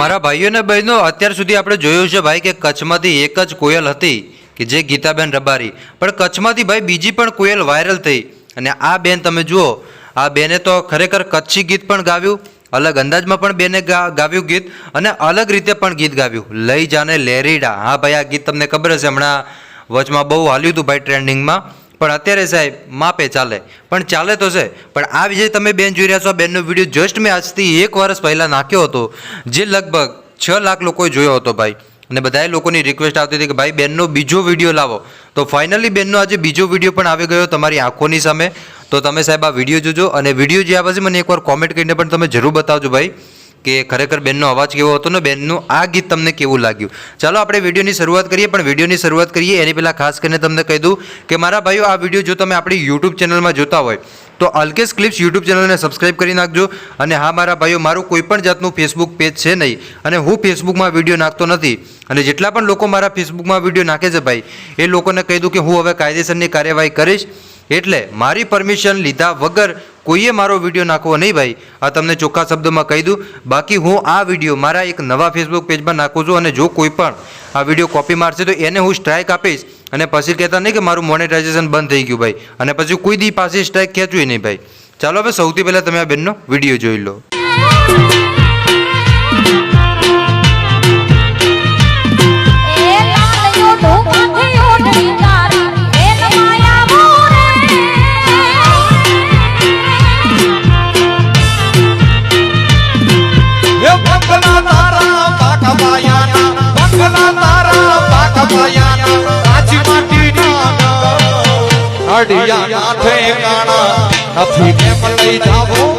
મારા ભાઈઓ અને બહેનો, અત્યાર સુધી આપણે જોયું છે ભાઈ કે કચ્છમાંથી એક જ કોયલ હતી કે જે ગીતાબેન રબારી. પણ કચ્છમાંથી ભાઈ બીજી પણ કોયલ વાયરલ થઈ. અને આ બેન તમે જુઓ, આ બેને તો ખરેખર કચ્છી ગીત પણ ગાવ્યું, અલગ અંદાજમાં પણ બેને ગાવ્યું ગીત, અને અલગ રીતે પણ ગીત ગાવ્યું. લઈ જાને લેરીડા. હા ભાઈ, આ ગીત તમને ખબર હશે, હમણાં વચમાં બહુ હાલ્યું હતું ભાઈ ટ્રેન્ડિંગમાં. પણ અત્યારે સાહેબ, માપે ચાલે. પણ ચાલે તો છે. પણ આ વિજય તમે બેન જોઈ રહ્યા છો બેનનો વીડિયો જસ્ટ મેં આજથી એક વર્ષ પહેલાં નાખ્યો હતો, જે લગભગ છ લાખ લોકોએ જોયો હતો ભાઈ. અને બધાએ લોકોની રિક્વેસ્ટ આવતી હતી કે ભાઈ, બેનનો બીજો વીડિયો લાવો. તો ફાઇનલી બેનનો આજે બીજો વીડિયો પણ આવી ગયો તમારી આંખોની સામે. તો તમે સાહેબ આ વીડિયો જોજો. અને વીડિયો જોયા પછી મને એકવાર કોમેન્ટ કરીને પણ તમે જરૂર બતાવજો ભાઈ. કે ખરેખર બેનનો અવાજ કેવો હતો ને બેનનું, આ ગીત તમને કેવું લાગ્યું? ચાલો આપણે વિડીયોની શરૂઆત કરીએ, પણ વિડીયોની શરૂઆત કરીએ, એની પહેલાં ખાસ કરીને તમને કહી દઉં કે મારા ભાઈઓ આ વીડિયો જો તમે આપણી યુટ્યુબ ચેનલમાં જોતા હોય, તો અલ્કેશ ક્લિપ્સ યુટ્યુબ ચેનલને સબસ્ક્રાઇબ કરી નાખજો. અને હા, મારા ભાઈઓ, મારું કોઈ પણ જાતનું ફેસબુક પેજ છે નહીં, અને હું ફેસબુકમાં વીડિયો નાખતો નથી. અને જેટલા પણ લોકો મારા ફેસબુકમાં વીડિયો નાખે છે ભાઈ, એ લોકોને કહી દઉં કે હું હવે કાયદેસરની કાર્યવાહી કરીશ. એટલે મારી પરમિશન લીધા વગર કોઈએ મારો વીડિયો નાખવો નહીં ભાઈ. આ તમને ચોખ્ખા શબ્દોમાં કહી દઉં. બાકી હું આ વીડિયો મારા એક નવા ફેસબુક પેજમાં નાખું છું અને જો કોઈ પણ આ વીડિયો કોપી મારશે તો એને હું સ્ટ્રાઇક આપીશ. અને પછી કહેતા નહીં કે મારું મોનેટાઇઝેશન બંધ થઈ ગયું ભાઈ. અને પછી કોઈ દી પાસે સ્ટ્રાઇક ખેંચવી નહીં ભાઈ. ચાલો હવે સૌથી પહેલાં તમે આ બેનનો વીડિયો જોઈ લો. અડિયા નાથે કાણા નથી કેમ લઈ જાવો